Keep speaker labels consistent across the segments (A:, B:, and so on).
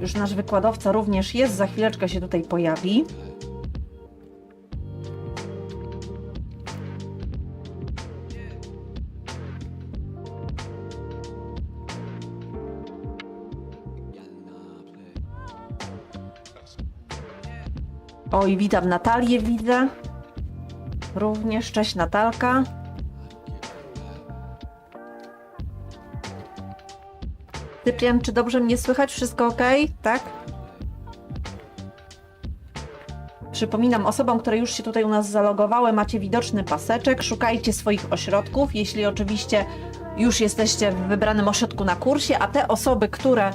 A: Już nasz wykładowca również jest, za chwileczkę się tutaj pojawi. Oj, witam Natalię, widzę. Również, cześć Natalka. Cyprian, czy dobrze mnie słychać? Wszystko ok? Tak? Przypominam osobom, które już się tutaj u nas zalogowały, macie widoczny paseczek, szukajcie swoich ośrodków, jeśli oczywiście już jesteście w wybranym ośrodku na kursie, a te osoby, które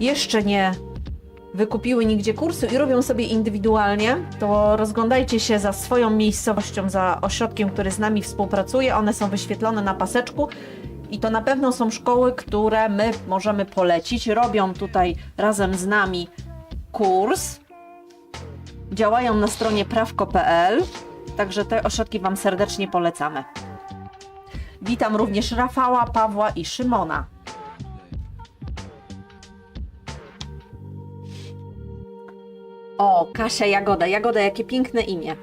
A: jeszcze nie wykupiły nigdzie kursy i robią sobie indywidualnie, to rozglądajcie się za swoją miejscowością, za ośrodkiem, który z nami współpracuje. One są wyświetlone na paseczku i to na pewno są szkoły, które my możemy polecić. Robią tutaj razem z nami kurs. Działają na stronie prawko.pl, także te ośrodki Wam serdecznie polecamy. Witam również Rafała, Pawła i Szymona. O, Kasia Jagoda. Jagoda, jakie piękne imię.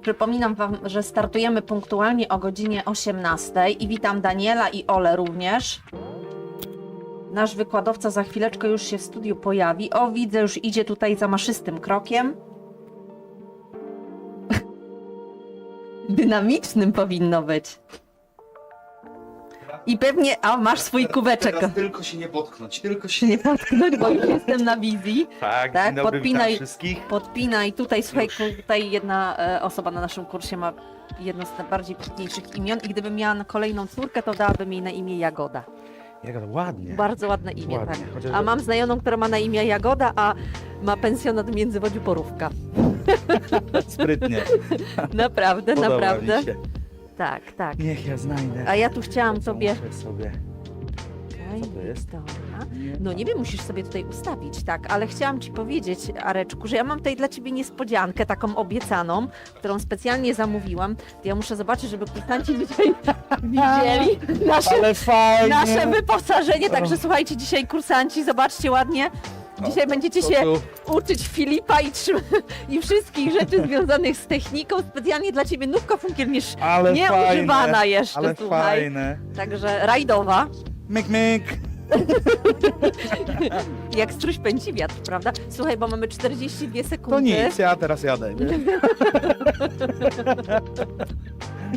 A: Przypominam Wam, że startujemy punktualnie o godzinie 18 i witam Daniela i Ole również. Nasz wykładowca za chwileczkę już się w studiu pojawi. O, widzę, już idzie tutaj zamaszystym krokiem. Dynamicznym powinno być. I pewnie, a masz swój kubeczek.
B: Teraz tylko się nie potknąć, tylko się
A: Nie potknąć, bo już jestem na wizji.
B: Tak,
A: Tak,
B: dobry,
A: podpinaj.
B: wszystkich.
A: Podpinaj. Tutaj, słuchaj, tutaj jedna e, osoba na naszym kursie ma jedno z najbardziej piękniejszych imion i gdybym miała kolejną córkę, to dałabym jej na imię Jagoda.
B: To ładnie.
A: Bardzo ładne imię,
B: Ładnie,
A: tak.
B: chociaż-
A: A mam znajomą, która ma na imię Jagoda, a ma pensjonat w Międzywodziu Porówka.
B: Sprytnie.
A: Naprawdę,
B: Podoba
A: naprawdę. Tak, tak.
B: Niech ja znajdę.
A: A ja tu chciałam
B: To
A: sobie...
B: Muszę sobie. Co to jest?
A: Dobra. No nie wiem, musisz sobie tutaj ustawić, tak, ale chciałam Ci powiedzieć, Areczku, że ja mam tutaj dla Ciebie niespodziankę, taką obiecaną, którą specjalnie zamówiłam. Ja muszę zobaczyć, żeby kursanci dzisiaj widzieli nasze,
B: Ale fajnie.
A: nasze wyposażenie, także słuchajcie, dzisiaj kursanci, zobaczcie ładnie, dzisiaj będziecie się uczyć Filipa i, trzyma- i wszystkich rzeczy związanych z techniką, specjalnie dla Ciebie nówka funkiel nie,
B: Ale
A: nieużywana
B: fajne.
A: jeszcze,
B: Ale
A: słuchaj,
B: fajne.
A: także rajdowa.
B: Myk, myk.
A: Jak struś pędzi wiatr, prawda? Słuchaj, bo mamy 42 sekundy.
B: To nic, ja teraz jadę. nie?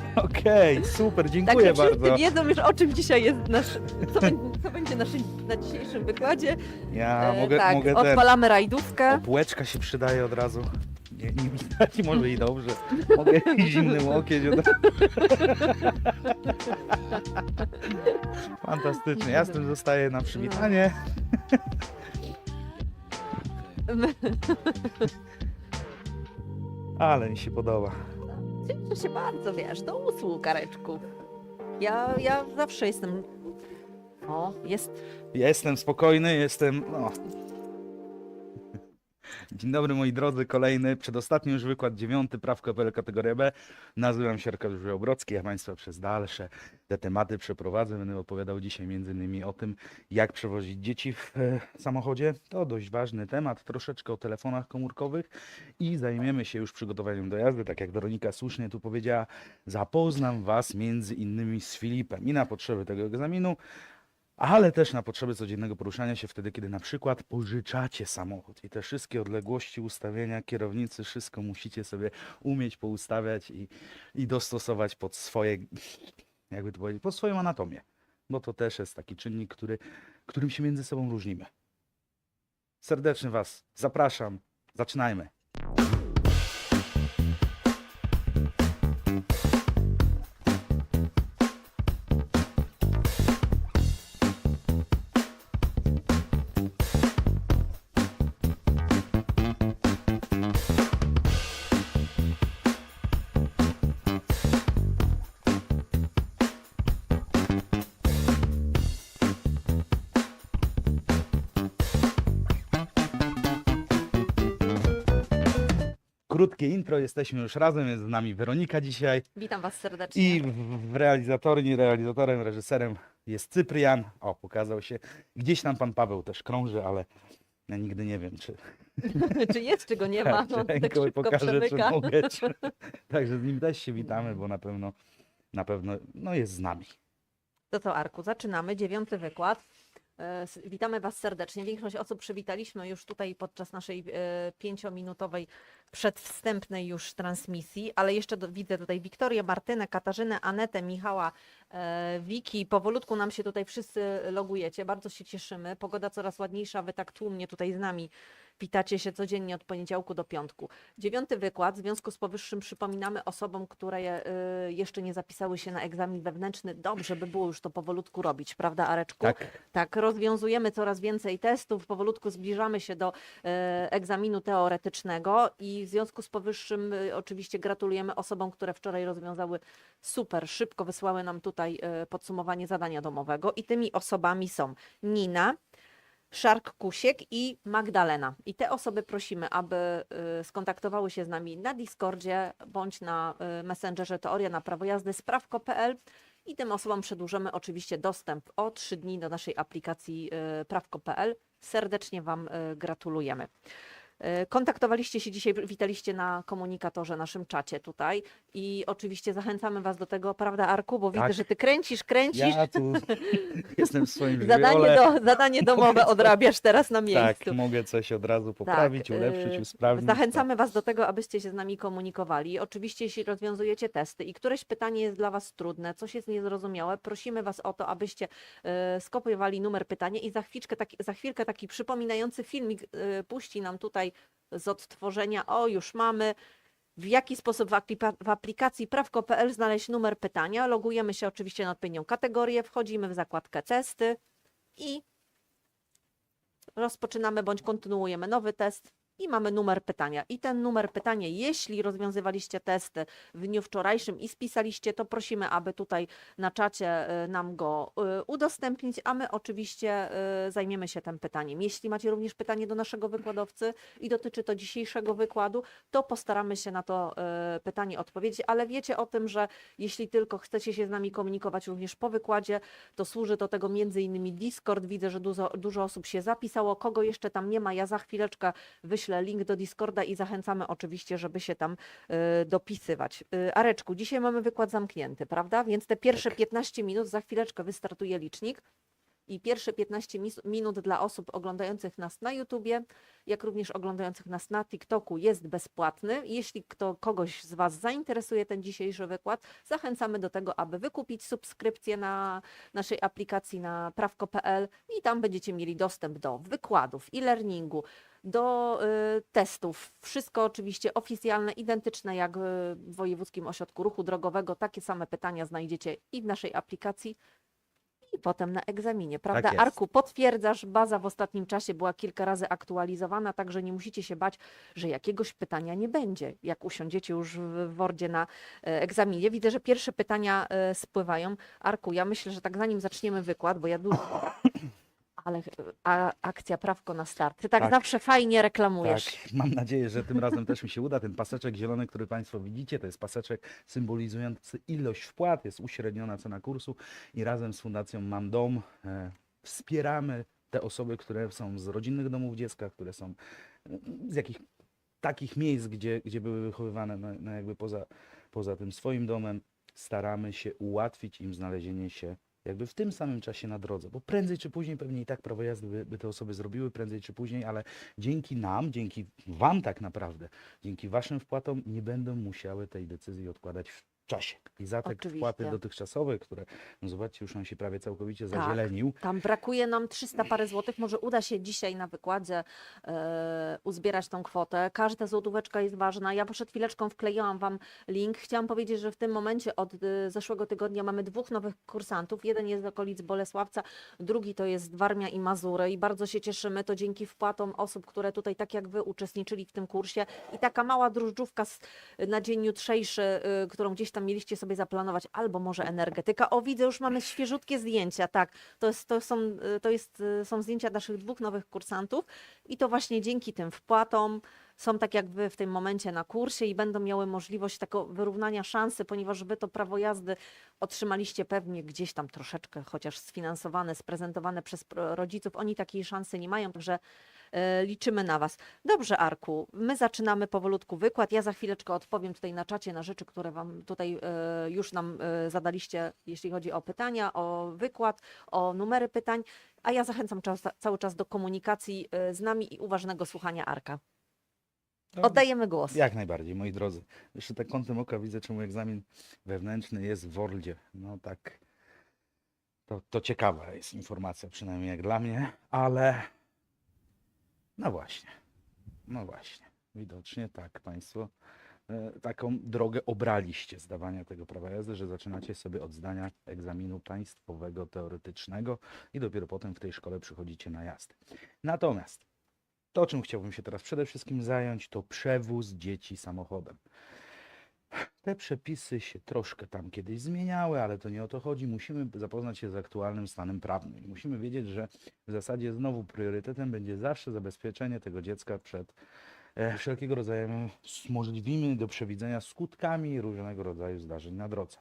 B: Okej, super, dziękuję
A: Także wszyscy
B: bardzo.
A: wiedzą już o czym dzisiaj jest nasz, co, będzie, co będzie naszym, na dzisiejszym wykładzie.
B: Ja
A: E,
B: mogę,
A: tak,
B: mogę ten.
A: odpalamy rajdówkę.
B: Obłeczka się przydaje od razu. Nie, nie widać, może i dobrze. Mogę zimny łokieć od razu. Fantastycznie. Ja z tym zostaję na przywitanie. Ale mi się podoba.
A: Cieszę się bardzo, wiesz, do usług, Kareczku. Ja, ja zawsze jestem... O, jest...
B: Jestem spokojny, jestem. No. Dzień dobry moi drodzy, kolejny, przedostatni już wykład, dziewiąty, prawko PL kategoria B. Nazywam się Arkadiusz Wiobrocki, ja Państwa przez dalsze te tematy przeprowadzę. Będę opowiadał dzisiaj innymi o tym, jak przewozić dzieci w e, samochodzie. To dość ważny temat, troszeczkę o telefonach komórkowych i zajmiemy się już przygotowaniem do jazdy. Tak jak Weronika słusznie tu powiedziała, zapoznam Was między innymi z Filipem i na potrzeby tego egzaminu ale też na potrzeby codziennego poruszania się wtedy, kiedy na przykład pożyczacie samochód i te wszystkie odległości ustawienia kierownicy, wszystko musicie sobie umieć poustawiać i, i dostosować pod swoje, jakby to powiedzieć, pod swoją anatomię, bo to też jest taki czynnik, który, którym się między sobą różnimy. Serdecznie Was zapraszam, zaczynajmy. Intro, jesteśmy już razem, jest z nami Weronika dzisiaj
A: Witam Was serdecznie.
B: i w, realizatorni, realizatorem, reżyserem jest Cyprian. O, pokazał się. Gdzieś tam pan Paweł też krąży, ale ja nigdy nie wiem, czy,
A: czy jest, czy go nie ma?
B: tak,
A: No, tak
B: ręką
A: szybko
B: pokaże, czy mogę. Czy... Także z nim też się witamy, bo na pewno, na pewno no jest z nami.
A: To co, Arku, zaczynamy. Dziewiąty wykład. E, Witamy Was serdecznie. Większość osób przywitaliśmy już tutaj podczas naszej e, pięciominutowej przedwstępnej już transmisji, ale jeszcze do, widzę tutaj Wiktorię, Martynę, Katarzynę, Anetę, Michała, e, Wiki. Powolutku nam się tutaj wszyscy logujecie. Bardzo się cieszymy. Pogoda coraz ładniejsza. Wy tak tłumnie tutaj z nami witacie się codziennie od poniedziałku do piątku. Dziewiąty wykład. W związku z powyższym przypominamy osobom, które y, jeszcze nie zapisały się na egzamin wewnętrzny, dobrze by było już to powolutku robić, prawda Areczku?
B: Tak,
A: Tak, rozwiązujemy coraz więcej testów, powolutku zbliżamy się do e, egzaminu teoretycznego i w związku z powyższym y, oczywiście gratulujemy osobom, które wczoraj rozwiązały super, szybko wysłały nam tutaj podsumowanie zadania domowego i tymi osobami są Nina, Szark Kusiek i Magdalena. I te osoby prosimy, aby y, skontaktowały się z nami na Discordzie bądź na y, Messengerze Teoria na prawo jazdy sprawko.pl i tym osobom przedłużymy oczywiście dostęp o 3 dni do naszej aplikacji y, prawko.pl. Serdecznie Wam gratulujemy. Y, Kontaktowaliście się dzisiaj, witaliście na komunikatorze, naszym czacie tutaj i oczywiście zachęcamy Was do tego, prawda Arku, bo widzę,
B: Tak.
A: że Ty kręcisz, kręcisz.
B: ja tu jestem w swoim
A: Zadanie,
B: żywiole.
A: do, zadanie domowe odrabiasz teraz na miejscu.
B: Tak, mogę coś od razu poprawić,
A: Tak,
B: ulepszyć, usprawnić.
A: Zachęcamy Was do tego, abyście się z nami komunikowali. Oczywiście, jeśli rozwiązujecie testy i któreś pytanie jest dla Was trudne, coś jest niezrozumiałe, prosimy Was o to, abyście y, skopiowali numer pytania i za, chwilkę taki, za chwilkę taki przypominający filmik puści nam tutaj z odtworzenia. O, już mamy. W jaki sposób w, aplika- w aplikacji prawko.pl znaleźć numer pytania? Logujemy się oczywiście na odpowiednią kategorię, wchodzimy w zakładkę testy i rozpoczynamy bądź kontynuujemy nowy test i mamy numer pytania. I ten numer pytania, jeśli rozwiązywaliście testy w dniu wczorajszym i spisaliście, to prosimy, aby tutaj na czacie y, nam go y, udostępnić, a my oczywiście y, zajmiemy się tym pytaniem. Jeśli macie również pytanie do naszego wykładowcy i dotyczy to dzisiejszego wykładu, to postaramy się na to pytanie odpowiedzieć, ale wiecie o tym, że jeśli tylko chcecie się z nami komunikować również po wykładzie, to służy do tego między innymi Discord. Widzę, że dużo, dużo osób się zapisało. Kogo jeszcze tam nie ma, ja za chwileczkę wyślę link do Discorda i zachęcamy oczywiście, żeby się tam y, dopisywać. Y, Areczku, dzisiaj mamy wykład zamknięty, prawda? Więc te pierwsze 15 minut, za chwileczkę wystartuje licznik. I pierwsze 15 mis- minut dla osób oglądających nas na YouTubie, jak również oglądających nas na TikToku jest bezpłatny. Jeśli kto, kogoś z Was zainteresuje ten dzisiejszy wykład, zachęcamy do tego, aby wykupić subskrypcję na naszej aplikacji na prawko.pl i tam będziecie mieli dostęp do wykładów, e-learningu, do y, testów. Wszystko oczywiście oficjalne, identyczne jak w Wojewódzkim Ośrodku Ruchu Drogowego. Takie same pytania znajdziecie i w naszej aplikacji. I potem na egzaminie, prawda?
B: jest.
A: Arku, potwierdzasz, baza w ostatnim czasie była kilka razy aktualizowana, także nie musicie się bać, że jakiegoś pytania nie będzie, jak usiądziecie już w Wordzie na e, egzaminie. Widzę, że pierwsze pytania e, spływają. Arku, ja myślę, że tak zanim zaczniemy wykład, bo ja dużo... Ale e, a, akcja Prawko na start. Ty tak,
B: Tak.
A: zawsze fajnie reklamujesz.
B: Tak, mam nadzieję, że tym razem też mi się uda. Ten paseczek zielony, który Państwo widzicie, to jest paseczek symbolizujący ilość wpłat, jest uśredniona cena kursu i razem z Fundacją Mam Dom e, wspieramy te osoby, które są z rodzinnych domów dziecka, które są e, z jakich takich miejsc, gdzie, gdzie były wychowywane no, no jakby poza, poza tym swoim domem. Staramy się ułatwić im znalezienie się jakby w tym samym czasie na drodze, bo prędzej czy później pewnie i tak prawo jazdy by, by te osoby zrobiły, prędzej czy później, ale dzięki nam, dzięki Wam tak naprawdę, dzięki Waszym wpłatom nie będą musiały tej decyzji odkładać w czasie. I za te
A: Oczywiście.
B: wpłaty dotychczasowe, które, no zobaczcie, już on się prawie całkowicie
A: Tak.
B: zazielenił,
A: Tam brakuje nam 300 parę złotych. Może uda się dzisiaj na wykładzie e, uzbierać tą kwotę. Każda złotóweczka jest ważna. Ja przed chwileczką wkleiłam Wam link. Chciałam powiedzieć, że w tym momencie od e, zeszłego tygodnia mamy dwóch nowych kursantów. Jeden jest z okolic Bolesławca, drugi to jest Warmia i Mazury. I bardzo się cieszymy. To dzięki wpłatom osób, które tutaj tak jak Wy uczestniczyli w tym kursie. I taka mała drożdżówka na dzień jutrzejszy, y, którą gdzieś tam mieliście sobie zaplanować, albo może energetyka. O, widzę, już mamy świeżutkie zdjęcia, tak. To, jest, to, są, y, to jest, y, są zdjęcia naszych dwóch nowych kursantów i to właśnie dzięki tym wpłatom są tak jak wy w tym momencie na kursie i będą miały możliwość takiego wyrównania szansy, ponieważ wy to prawo jazdy otrzymaliście pewnie gdzieś tam troszeczkę chociaż sfinansowane, sprezentowane przez rodziców. Oni takiej szansy nie mają, także liczymy na was. Dobrze, Arku, my zaczynamy powolutku wykład. Ja za chwileczkę odpowiem tutaj na czacie na rzeczy, które wam tutaj e, już nam e, zadaliście, jeśli chodzi o pytania, o wykład, o numery pytań, a ja zachęcam cały czas do komunikacji e, z nami i uważnego słuchania Arka. Oddajemy głos.
B: Jak najbardziej, moi drodzy. Jeszcze tak kątem oka widzę, czemu egzamin wewnętrzny jest w Worldzie. No tak, to, to ciekawa jest informacja, przynajmniej jak dla mnie, ale no właśnie, no właśnie, widocznie tak Państwo e, taką drogę obraliście zdawania tego prawa jazdy, że zaczynacie sobie od zdania egzaminu państwowego teoretycznego i dopiero potem w tej szkole przychodzicie na jazdę. Natomiast to, czym chciałbym się teraz przede wszystkim zająć, to przewóz dzieci samochodem. Te przepisy się troszkę tam kiedyś zmieniały, ale to nie o to chodzi. Musimy zapoznać się z aktualnym stanem prawnym. Musimy wiedzieć, że w zasadzie znowu priorytetem będzie zawsze zabezpieczenie tego dziecka przed wszelkiego rodzaju możliwymi do przewidzenia skutkami różnego rodzaju zdarzeń na drodze.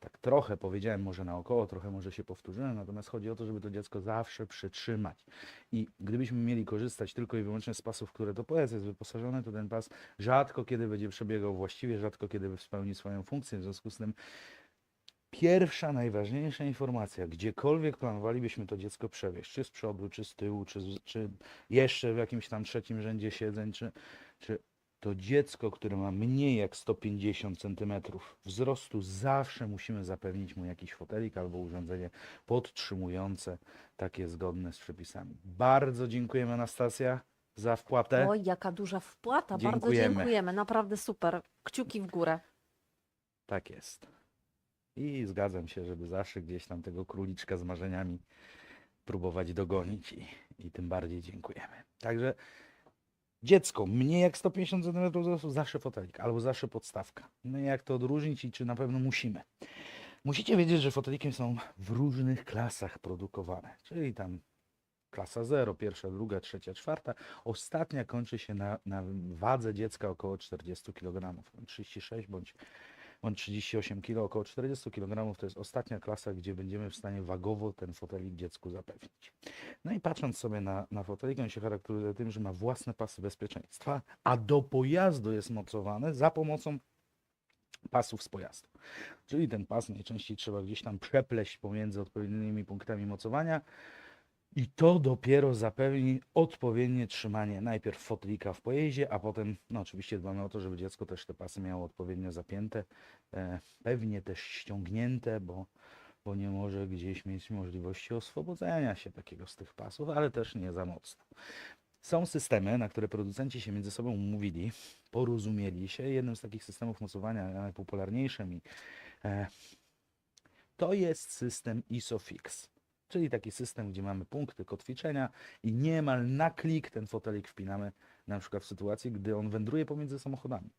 B: Tak trochę powiedziałem może naokoło, trochę może się powtórzyłem, natomiast chodzi o to, żeby to dziecko zawsze przytrzymać. I gdybyśmy mieli korzystać tylko i wyłącznie z pasów, które to pojazd jest wyposażony, to ten pas rzadko kiedy będzie przebiegał właściwie, rzadko kiedy spełni swoją funkcję. W związku z tym pierwsza, najważniejsza informacja, gdziekolwiek planowalibyśmy to dziecko przewieźć, czy z przodu, czy z tyłu, czy, czy jeszcze w jakimś tam trzecim rzędzie siedzeń, czy, czy to dziecko, które ma mniej jak 150 cm wzrostu, zawsze musimy zapewnić mu jakiś fotelik albo urządzenie podtrzymujące, takie zgodne z przepisami. Bardzo dziękujemy Anastasia za wpłatę.
A: Oj, jaka duża wpłata. Bardzo
B: Dziękujemy.
A: dziękujemy. Naprawdę super. Kciuki w górę.
B: Tak jest. I zgadzam się, żeby zawsze gdzieś tam tego króliczka z marzeniami próbować dogonić i, i tym bardziej dziękujemy. Także dziecko mniej jak 150 cm wzrostu, zawsze fotelik albo zawsze podstawka. No i jak to odróżnić i czy na pewno musimy? Musicie wiedzieć, że fotelikiem są w różnych klasach produkowane, czyli tam klasa 0, pierwsza, druga, trzecia, czwarta. Ostatnia kończy się na, na wadze dziecka około 40 kg, 36 bądź bądź 38 kg, około 40 kg to jest ostatnia klasa, gdzie będziemy w stanie wagowo ten fotelik dziecku zapewnić. No i patrząc sobie na, na fotelik, on się charakteryzuje tym, że ma własne pasy bezpieczeństwa, a do pojazdu jest mocowany za pomocą pasów z pojazdu. Czyli ten pas najczęściej trzeba gdzieś tam przepleść pomiędzy odpowiednimi punktami mocowania i to dopiero zapewni odpowiednie trzymanie najpierw fotelika w pojeździe, a potem, no oczywiście dbamy o to, żeby dziecko też te pasy miało odpowiednio zapięte, e, pewnie też ściągnięte, bo, bo nie może gdzieś mieć możliwości oswobodzenia się takiego z tych pasów, ale też nie za mocno. Są systemy, na które producenci się między sobą umówili, porozumieli się. Jednym z takich systemów mocowania, najpopularniejszym i e, to jest system ISOFIX, czyli taki system, gdzie mamy punkty kotwiczenia i niemal na klik ten fotelik wpinamy, na przykład w sytuacji, gdy on wędruje pomiędzy samochodami.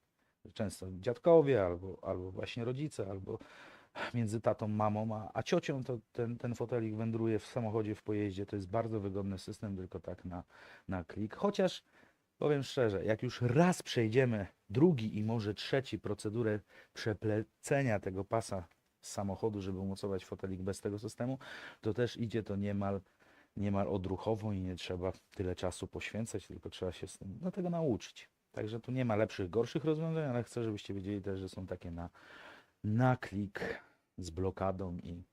B: Często dziadkowie, albo, albo właśnie rodzice, albo między tatą, mamą, a, a ciocią, to ten, ten fotelik wędruje w samochodzie, w pojeździe. To jest bardzo wygodny system, tylko tak na, na klik. Chociaż powiem szczerze, jak już raz przejdziemy drugi i może trzeci procedurę przeplecenia tego pasa z samochodu, żeby umocować fotelik bez tego systemu, to też idzie to niemal, niemal odruchowo i nie trzeba tyle czasu poświęcać, tylko trzeba się z tym, no, tego nauczyć. Także tu nie ma lepszych, gorszych rozwiązań, ale chcę, żebyście wiedzieli też, że są takie na, na klik z blokadą i,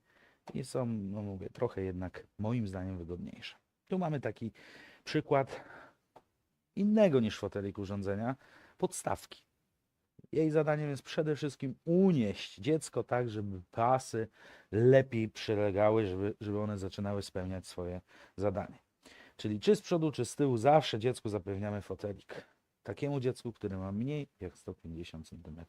B: i są, no mówię, trochę jednak moim zdaniem wygodniejsze. Tu mamy taki przykład innego niż fotelik urządzenia, podstawki. Jej zadaniem jest przede wszystkim unieść dziecko tak, żeby pasy lepiej przylegały, żeby, żeby one zaczynały spełniać swoje zadanie. Czyli czy z przodu, czy z tyłu, zawsze dziecku zapewniamy fotelik. Takiemu dziecku, które ma mniej jak 150 cm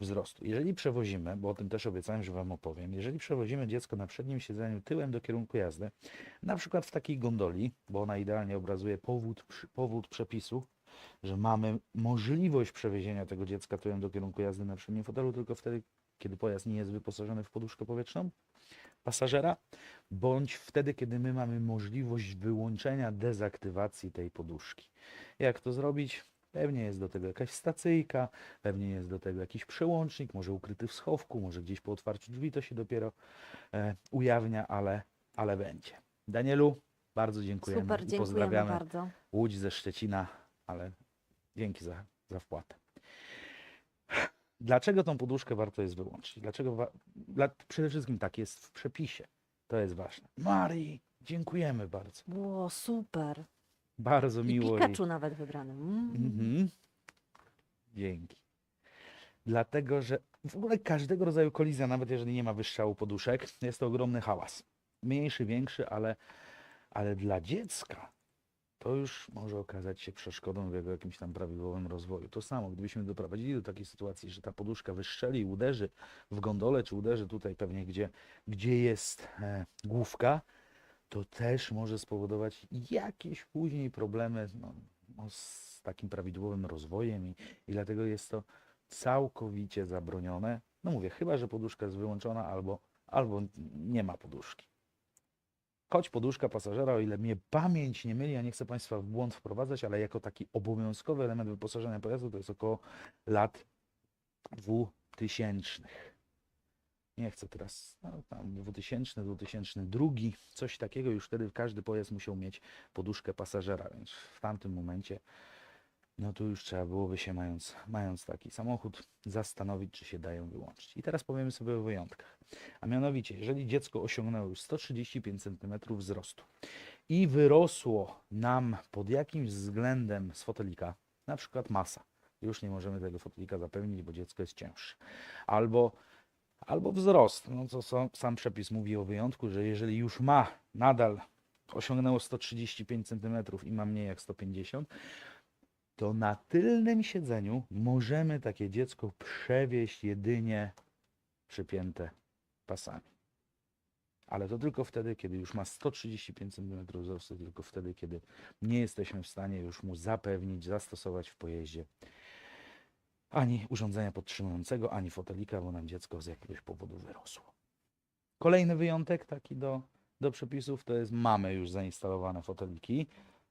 B: wzrostu. Jeżeli przewozimy, bo o tym też obiecałem, że Wam opowiem, jeżeli przewozimy dziecko na przednim siedzeniu tyłem do kierunku jazdy, na przykład w takiej gondoli, bo ona idealnie obrazuje powód, powód przepisu, że mamy możliwość przewiezienia tego dziecka tyłem do kierunku jazdy na przednim fotelu tylko wtedy, kiedy pojazd nie jest wyposażony w poduszkę powietrzną pasażera, bądź wtedy, kiedy my mamy możliwość wyłączenia dezaktywacji tej poduszki. Jak to zrobić? Pewnie jest do tego jakaś stacyjka, pewnie jest do tego jakiś przełącznik, może ukryty w schowku, może gdzieś po otwarciu drzwi to się dopiero e, ujawnia, ale, ale będzie. Danielu, bardzo dziękujemy
A: Super,
B: i
A: dziękujemy
B: pozdrawiamy
A: bardzo.
B: Łódź ze Szczecina, ale dzięki za, za wpłatę. Dlaczego tą poduszkę warto jest wyłączyć? Dlaczego dla, przede wszystkim tak jest w przepisie. To jest ważne. Marii, dziękujemy bardzo.
A: Było super.
B: Bardzo
A: I
B: miło.
A: Pikachu nawet wybrany. Mm.
B: Mhm. Dzięki. Dlatego, że w ogóle każdego rodzaju kolizja, nawet jeżeli nie ma wystrzału poduszek, jest to ogromny hałas. Mniejszy, większy, ale, ale dla dziecka to już może okazać się przeszkodą w jego jakimś tam prawidłowym rozwoju. To samo, gdybyśmy doprowadzili do takiej sytuacji, że ta poduszka wystrzeli i uderzy w gondolę, czy uderzy tutaj pewnie, gdzie, gdzie jest e, główka, to też może spowodować jakieś później problemy no, no, z takim prawidłowym rozwojem i, i dlatego jest to całkowicie zabronione. No mówię, chyba że poduszka jest wyłączona albo, albo nie ma poduszki. Choć poduszka pasażera, o ile mnie pamięć nie myli, ja nie chcę Państwa w błąd wprowadzać, ale jako taki obowiązkowy element wyposażenia pojazdu to jest około lat 2000. Nie chcę teraz, no, tam 2000, 2002, coś takiego, już wtedy każdy pojazd musiał mieć poduszkę pasażera, więc w tamtym momencie no to już trzeba byłoby się, mając, mając taki samochód, zastanowić, czy się dają wyłączyć. I teraz powiemy sobie o wyjątkach. A mianowicie, jeżeli dziecko osiągnęło już 135 cm wzrostu i wyrosło nam pod jakimś względem z fotelika, na przykład masa, już nie możemy tego fotelika zapewnić, bo dziecko jest cięższe. Albo, albo wzrost, no to są, sam przepis mówi o wyjątku, że jeżeli już ma nadal osiągnęło 135 cm i ma mniej jak 150 to na tylnym siedzeniu możemy takie dziecko przewieźć jedynie przypięte pasami. Ale to tylko wtedy, kiedy już ma 135 cm wzrostu, tylko wtedy, kiedy nie jesteśmy w stanie już mu zapewnić, zastosować w pojeździe ani urządzenia podtrzymującego, ani fotelika, bo nam dziecko z jakiegoś powodu wyrosło. Kolejny wyjątek taki do, do przepisów to jest mamy już zainstalowane foteliki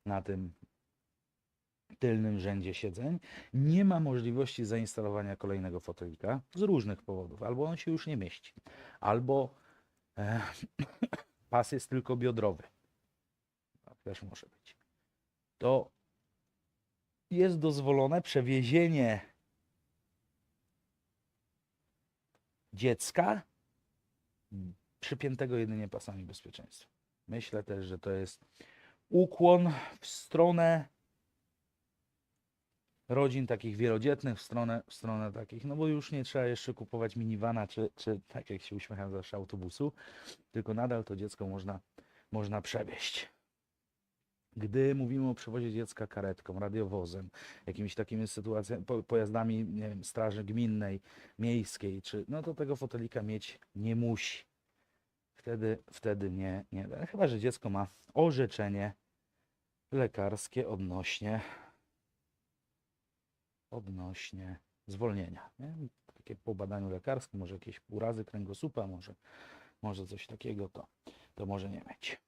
B: na tym tylnym rzędzie siedzeń, nie ma możliwości zainstalowania kolejnego fotelika z różnych powodów. Albo on się już nie mieści, albo e, pas jest tylko biodrowy. Tak też może być. To jest dozwolone przewiezienie dziecka przypiętego jedynie pasami bezpieczeństwa. Myślę też, że to jest ukłon w stronę rodzin takich wielodzietnych w stronę, w stronę takich, no bo już nie trzeba jeszcze kupować minivana, czy, czy tak jak się uśmiecham zawsze autobusu, tylko nadal to dziecko można, można przewieźć. Gdy mówimy o przewozie dziecka karetką, radiowozem, jakimiś takimi sytuacjami, po, pojazdami, nie wiem, straży gminnej, miejskiej, czy, no to tego fotelika mieć nie musi. Wtedy, wtedy nie, nie. Chyba, że dziecko ma orzeczenie lekarskie odnośnie odnośnie zwolnienia. Nie? Takie po badaniu lekarskim, może jakieś urazy kręgosłupa, może, może coś takiego, to, to może nie mieć.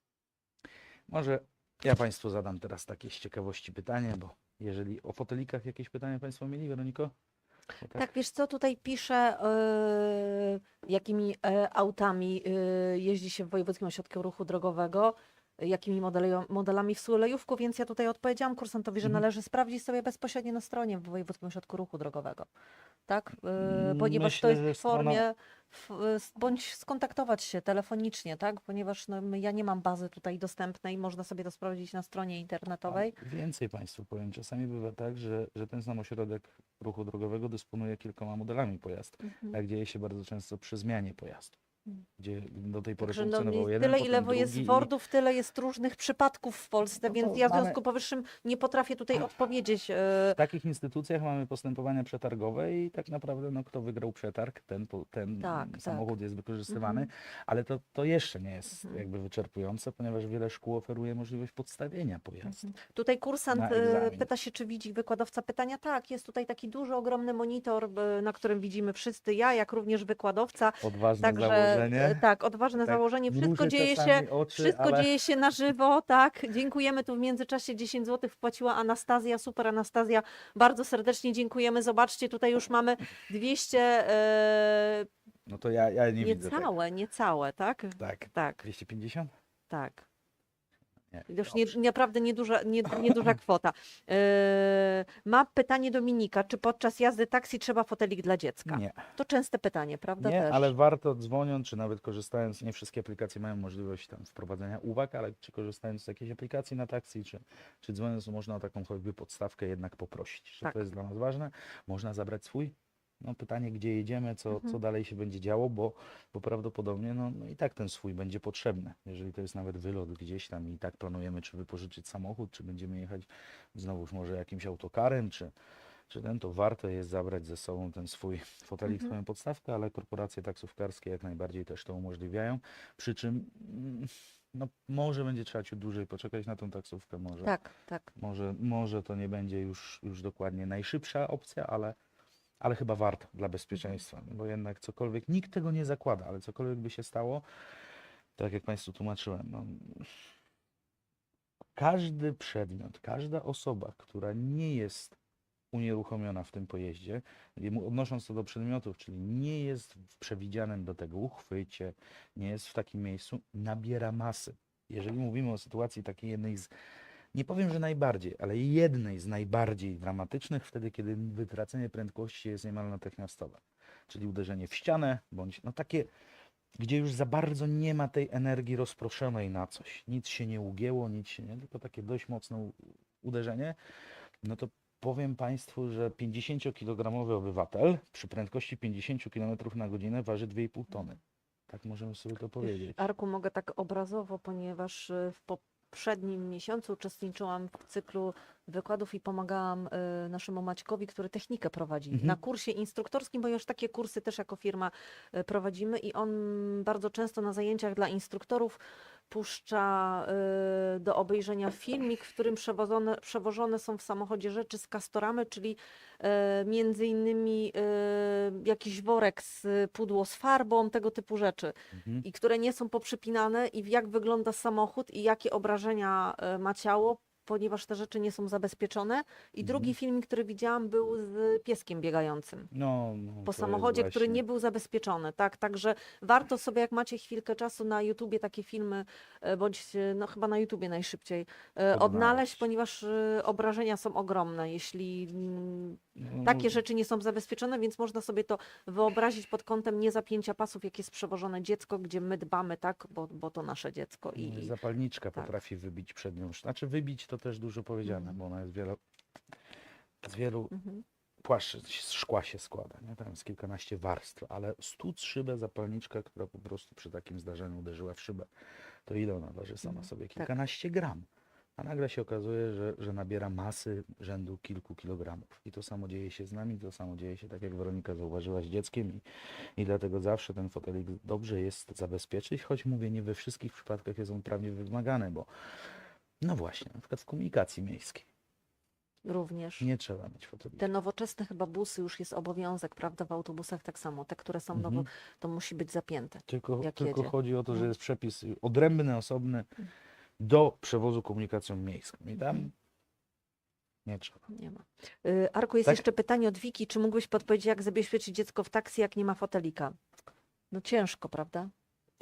B: Może ja Państwu zadam teraz takie z ciekawości pytanie, bo jeżeli o fotelikach jakieś pytania Państwo mieli, Weroniko? Bo
A: Tak, wiesz co, tutaj pisze, yy, jakimi e, autami yy, jeździ się w Wojewódzkim Ośrodku Ruchu Drogowego, jakimi modeli, modelami w Sulejówku, więc ja tutaj odpowiedziałam kursantowi, że
B: Mhm.
A: należy sprawdzić sobie bezpośrednio na stronie w Wojewódzkim Ośrodku Ruchu Drogowego. Tak? Yy,
B: Mm,
A: ponieważ to
B: myślę,
A: jest
B: że
A: w formie, bądź skontaktować się telefonicznie, tak? Ponieważ no, ja nie mam bazy tutaj dostępnej, można sobie to sprawdzić na stronie internetowej.
B: A Więcej Państwu powiem. Czasami bywa tak, że, że ten sam ośrodek ruchu drogowego dysponuje kilkoma modelami pojazdu.
A: Mhm.
B: Tak dzieje się bardzo często przy zmianie pojazdu. Gdzie do tej pory
A: Także no,
B: funkcjonował jeden,
A: tyle,
B: potem
A: ile
B: drugi
A: jest
B: i-
A: wordów, tyle jest różnych przypadków w Polsce,
B: No
A: więc ja w
B: mamy-
A: związku powyższym nie potrafię tutaj odpowiedzieć. e,
B: W takich instytucjach mamy postępowania przetargowe i tak naprawdę no, kto wygrał przetarg, ten, ten
A: Tak, tak.
B: samochód jest wykorzystywany,
A: Mhm.
B: ale to, to jeszcze nie jest
A: Mhm.
B: jakby wyczerpujące, ponieważ wiele szkół oferuje możliwość podstawienia pojazdu.
A: Tutaj kursant e, pyta się, czy widzi wykładowca pytania. Tak, jest tutaj taki duży, ogromny monitor, e, na którym widzimy wszyscy, ja, jak również wykładowca.
B: Odważny
A: Także
B: Odważne, nie?
A: e, tak, odważne
B: Tak,
A: założenie. Wszystko dzieje się,
B: oczy,
A: wszystko
B: ale...
A: dzieje się na żywo, tak. Dziękujemy. Tu w międzyczasie 10 zł wpłaciła Anastazja, super Anastazja. Bardzo serdecznie dziękujemy. Zobaczcie, tutaj już mamy 200, e,
B: No to ja, ja nie widzę tego.
A: niecałe, niecałe, tak?
B: Tak.
A: Tak,
B: 250?
A: tak.
B: Nie.
A: Już nie, naprawdę nieduża, nie, nieduża kwota. E, ma pytanie Dominika, czy podczas jazdy taksi trzeba fotelik dla dziecka?
B: Nie,
A: To częste pytanie, prawda
B: nie
A: też?
B: ale warto dzwoniąc, czy nawet korzystając, nie wszystkie aplikacje mają możliwość tam wprowadzenia uwag, ale czy korzystając z jakiejś aplikacji na taksi, czy, czy dzwoniąc, można o taką choćby podstawkę jednak poprosić, że
A: Tak.
B: to jest dla nas ważne. Można zabrać swój. No pytanie, gdzie jedziemy, co,
A: Mhm.
B: co dalej się będzie działo, bo, bo prawdopodobnie no, no i tak ten swój będzie potrzebny. Jeżeli to jest nawet wylot gdzieś tam i tak planujemy, czy wypożyczyć samochód, czy będziemy jechać znowuż może jakimś autokarem, czy, czy ten, to warto jest zabrać ze sobą ten swój fotelik,
A: Mhm.
B: swoją podstawkę, ale korporacje taksówkarskie jak najbardziej też to umożliwiają. Przy czym mm, no, może będzie trzeba ciut dłużej poczekać na tą taksówkę, może,
A: Tak, tak.
B: może, może to nie będzie już, już dokładnie najszybsza opcja, ale, ale chyba warto dla bezpieczeństwa, bo jednak cokolwiek, nikt tego nie zakłada, ale cokolwiek by się stało, tak jak Państwu tłumaczyłem, no, każdy przedmiot, każda osoba, która nie jest unieruchomiona w tym pojeździe, odnosząc to do przedmiotów, czyli nie jest w przewidzianym do tego uchwycie, nie jest w takim miejscu, nabiera masy. Jeżeli mówimy o sytuacji takiej jednej z, nie powiem, że najbardziej, ale jednej z najbardziej dramatycznych, wtedy kiedy wytracenie prędkości jest niemal natychmiastowe. Czyli uderzenie w ścianę, bądź no takie, gdzie już za bardzo nie ma tej energii rozproszonej na coś. Nic się nie ugięło, nic się nie, tylko takie dość mocne uderzenie, no to powiem Państwu, że 50-kilogramowy obywatel przy prędkości 50 km na godzinę waży 2,5 tony. Tak możemy sobie to powiedzieć.
A: Arku, mogę tak obrazowo, ponieważ y, w poprzednim miesiącu uczestniczyłam w cyklu wykładów i pomagałam y, naszemu Maćkowi, który technikę prowadzi
B: Mhm.
A: na kursie instruktorskim, ponieważ takie kursy też jako firma y, prowadzimy i on bardzo często na zajęciach dla instruktorów puszcza y, do obejrzenia filmik, w którym przewożone, przewożone są w samochodzie rzeczy z kastoramy, czyli y, między innymi y, jakiś worek z pudło z farbą, tego typu rzeczy
B: Mhm.
A: i które nie są poprzypinane i jak wygląda samochód i jakie obrażenia ma ciało, ponieważ te rzeczy nie są zabezpieczone. I drugi
B: Mhm.
A: filmik, który widziałam, był z pieskiem biegającym
B: No, no, to
A: po
B: jest
A: samochodzie, który
B: właśnie-
A: nie był zabezpieczony. Tak, także warto sobie, jak macie chwilkę czasu na YouTubie takie filmy, e, bądź e, no chyba na YouTubie najszybciej, e, odnaleźć,
B: Odnaleźć.
A: ponieważ e, obrażenia są ogromne, jeśli mm,
B: no,
A: takie
B: no,
A: rzeczy nie są zabezpieczone, więc można sobie to wyobrazić pod kątem niezapięcia pasów, jak jest przewożone dziecko, gdzie my dbamy, tak, bo, bo to nasze dziecko. I, i
B: Zapalniczka
A: tak.
B: potrafi wybić przednią. sz- Znaczy wybić to też dużo powiedziane,
A: Mhm.
B: bo ona jest wielo, z wielu
A: mhm.
B: płaszczyzn szkła się składa, nie? Tam jest kilkanaście warstw, ale stłuc szybę zapalniczka, która po prostu przy takim zdarzeniu uderzyła w szybę, to ile ona waży sama
A: Mhm,
B: sobie?
A: tak.
B: Kilkanaście gram. A nagle się okazuje, że, że nabiera masy rzędu kilku kilogramów. I to samo dzieje się z nami, to samo dzieje się, tak jak Weronika zauważyła, z dzieckiem. I, I dlatego zawsze ten fotelik dobrze jest zabezpieczyć, choć mówię, nie we wszystkich przypadkach jest on prawnie wymagany, bo no właśnie, na przykład w komunikacji miejskiej
A: Również.
B: nie trzeba mieć fotelika.
A: Te nowoczesne chyba busy już jest obowiązek, prawda? W autobusach tak samo. Te, które są
B: Mhm.
A: nowo, to musi być zapięte.
B: Tylko, tylko chodzi o to, że
A: No.
B: jest przepis odrębny, osobny do przewozu komunikacją miejską. I tam
A: Mhm.
B: nie trzeba.
A: Nie ma. Y, Arku, jest
B: Tak?
A: jeszcze pytanie od Wiki. Czy mógłbyś podpowiedzieć, jak zabezpieczyć dziecko w taksi, jak nie ma fotelika? No ciężko, prawda?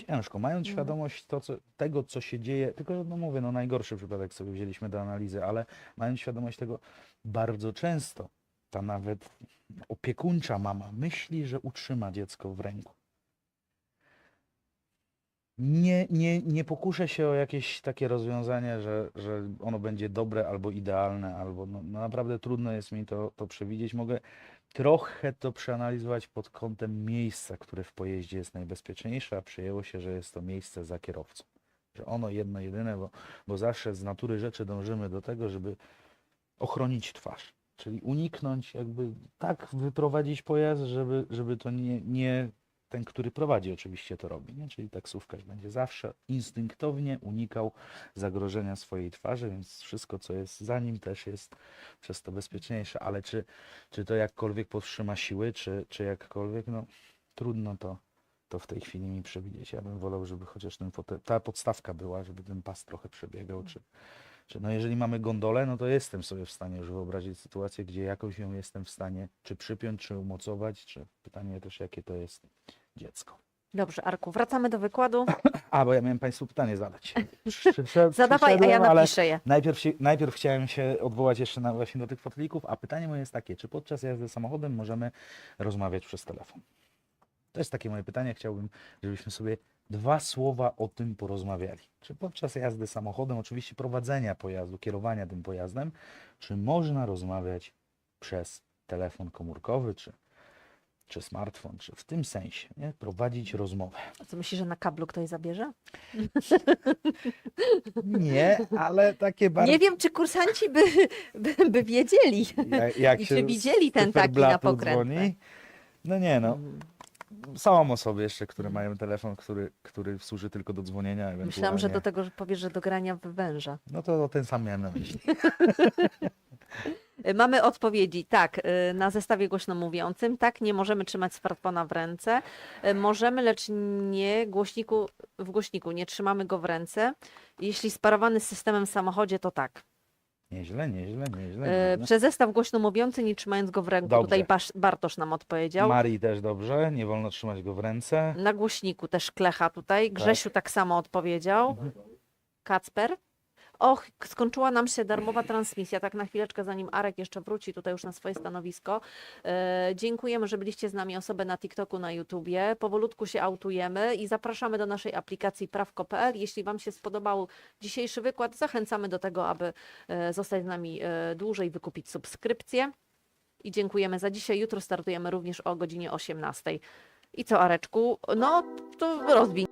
B: Ciężko, mając
A: Mhm.
B: świadomość to, co, tego, co się dzieje, tylko no mówię, no najgorszy przypadek sobie wzięliśmy do analizy, ale mając świadomość tego, bardzo często ta nawet opiekuńcza mama myśli, że utrzyma dziecko w ręku. Nie, nie, nie pokuszę się o jakieś takie rozwiązanie, że, że ono będzie dobre albo idealne, albo no, no naprawdę trudno jest mi to, to przewidzieć. Mogę trochę to przeanalizować pod kątem miejsca, które w pojeździe jest najbezpieczniejsze, a przyjęło się, że jest to miejsce za kierowcą. Że ono jedno, jedyne, bo, bo zawsze z natury rzeczy dążymy do tego, żeby ochronić twarz. Czyli uniknąć, jakby tak wyprowadzić pojazd, żeby, żeby to nie, nie ten, który prowadzi oczywiście to robi, nie? czyli taksówkarz będzie zawsze instynktownie unikał zagrożenia swojej twarzy, więc wszystko, co jest za nim też jest przez to bezpieczniejsze, ale czy, czy to jakkolwiek powstrzyma siły, czy, czy jakkolwiek, no trudno to, to w tej chwili mi przewidzieć. Ja bym wolał, żeby chociaż ten ta podstawka była, żeby ten pas trochę przebiegał, czy, czy no jeżeli mamy gondolę, no to jestem sobie w stanie już wyobrazić sytuację, gdzie jakoś ją jestem w stanie czy przypiąć, czy umocować, czy pytanie też jakie to jest dziecko.
A: Dobrze, Arku, wracamy do wykładu.
B: A, bo ja miałem Państwu pytanie zadać. Przyszedł-
A: Zadawaj, a ja napiszę je.
B: Najpierw, najpierw chciałem się odwołać jeszcze na, właśnie do tych fotelików, a pytanie moje jest takie, czy podczas jazdy samochodem możemy rozmawiać przez telefon? To jest takie moje pytanie, chciałbym, żebyśmy sobie dwa słowa o tym porozmawiali. Czy podczas jazdy samochodem, oczywiście prowadzenia pojazdu, kierowania tym pojazdem, czy można rozmawiać przez telefon komórkowy, czy, czy smartfon, czy w tym sensie, nie? prowadzić rozmowę?
A: A Co myślisz, że na kablu ktoś zabierze?
B: Nie, ale takie bardzo...
A: Nie wiem, czy kursanci by, by, by wiedzieli.
B: Jak, jak
A: I czy widzieli ten taki na
B: dzwoni. No nie no. Są osoby jeszcze, które mają telefon, który, który służy tylko do dzwonienia.
A: Myślałam, że do tego, że powiesz, że do grania w węża.
B: No to ten sam miałem na myśli.
A: Y, Mamy odpowiedzi. Tak, y, na zestawie głośno mówiącym. Tak, nie możemy trzymać smartfona w ręce. Y, Możemy, lecz nie głośniku, w głośniku. Nie trzymamy go w ręce. Jeśli sparowany z systemem w samochodzie, to tak.
B: Nieźle, nieźle, nieźle. Nieźle.
A: Przez zestaw głośno mówiący, nie trzymając go w ręku.
B: Dobrze.
A: Tutaj Basz, Bartosz nam odpowiedział.
B: Marii też dobrze, nie wolno trzymać go w ręce.
A: Na głośniku też klecha tutaj. Grzesiu tak samo odpowiedział.
B: Mhm.
A: Kacper. Och, skończyła nam się darmowa transmisja. Tak na chwileczkę, zanim Arek jeszcze wróci tutaj już na swoje stanowisko. E, dziękujemy, że byliście z nami osobę na TikToku, na YouTubie. Powolutku się autujemy i zapraszamy do naszej aplikacji prawko.pl. Jeśli Wam się spodobał dzisiejszy wykład, zachęcamy do tego, aby e, zostać z nami e, dłużej, wykupić subskrypcję. I dziękujemy za dzisiaj. Jutro startujemy również o godzinie 18. I co, Areczku? No, to rozwin.